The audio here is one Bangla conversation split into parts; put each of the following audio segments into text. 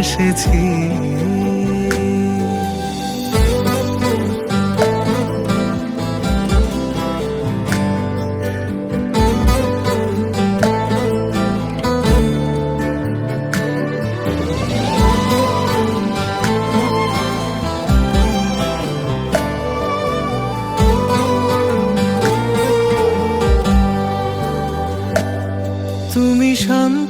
ভালোবেসেছি তুমি শান্ত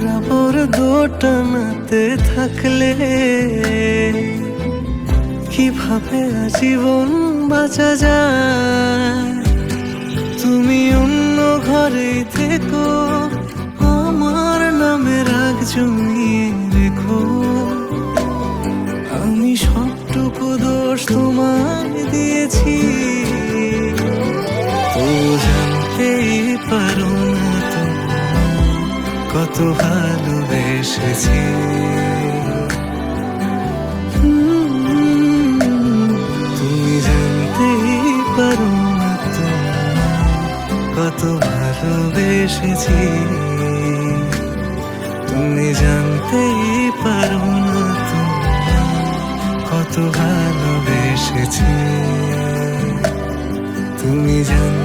বরাবর দোটানাতে থাকলে কীভাবে আজীবন বাঁচা যায়? তুমি অন্য ঘরে থেকো, আমার নামে রাগ জমিয়ে রেখো। আমি সবটুকু দোষ তোমায় দিয়েছি। তো জানতেই পারো না কত ভালোবেসেছি। তুমি জানতেই পারো কত ভালোবেসেছি। তুমি জানতেই পারো কত ভালোবেসেছি। তুমি জান